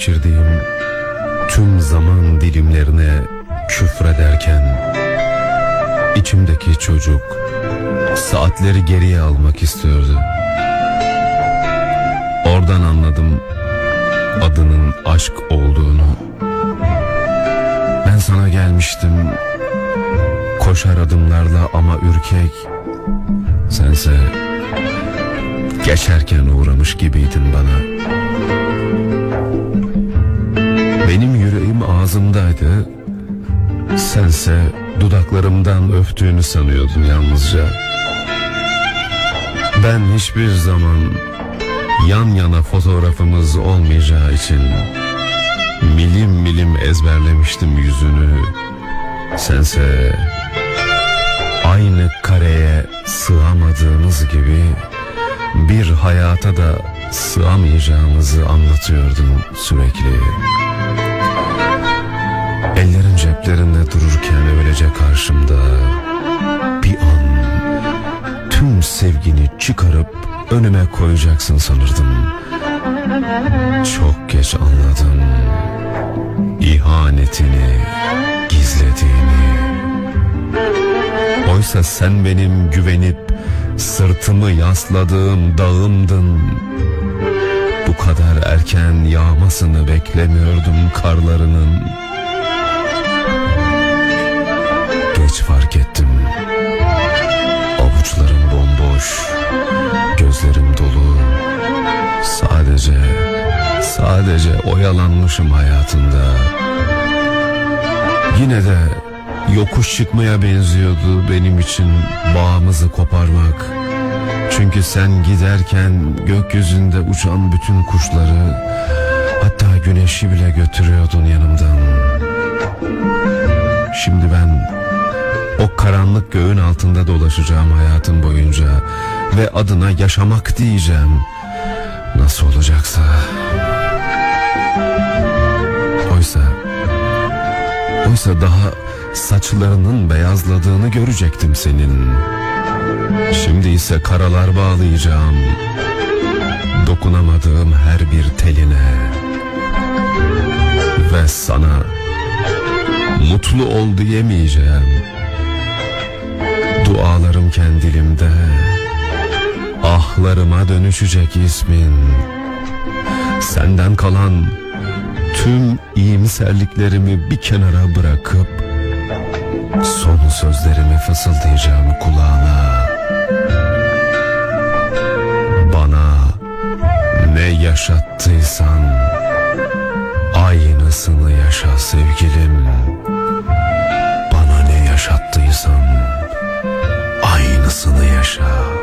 geçirdiğim tüm zaman dilimlerine küfrederken içimdeki çocuk saatleri geriye almak istiyordu. Oradan anladım adının aşk olduğunu. Ben sana gelmiştim koşar adımlarla ama ürkek. Sense geçerken uğramış gibiydin bana. Benim yüreğim ağzımdaydı. Sense dudaklarımdan öptüğünü sanıyordun yalnızca. Ben hiçbir zaman yan yana fotoğrafımız olmayacağı için milim milim ezberlemiştim yüzünü. Sense aynı kareye sığamadığımız gibi bir hayata da sığamayacağımızı anlatıyordun sürekli. Çıkarıp önüme koyacaksın sanırdım. Çok geç anladım ihanetini gizlediğini. Oysa sen benim güvenip sırtımı yasladığım dağımdın. Bu kadar erken yağmasını beklemiyordum karlarının. Geç fark ettim. Sadece oyalanmışım hayatında. Yine de yokuş çıkmaya benziyordu benim için bağımızı koparmak. Çünkü sen giderken gökyüzünde uçan bütün kuşları hatta güneşi bile götürüyordun yanımdan. Şimdi ben o karanlık göğün altında dolaşacağım hayatım boyunca ve adına yaşamak diyeceğim. Nasıl olacaksa. Oysa Oysa daha saçlarının beyazladığını görecektim senin. Şimdi ise karalar bağlayacağım. Dokunamadığım her bir teline. Ve sana mutlu ol diyemeyeceğim. Dualarım kendilimde. Ahlarıma dönüşecek ismin. Senden kalan tüm iyimserliklerimi bir kenara bırakıp son sözlerimi fısıldayacağım kulağına. Bana ne yaşattıysan aynısını yaşa sevgilim. Bana ne yaşattıysan aynısını yaşa.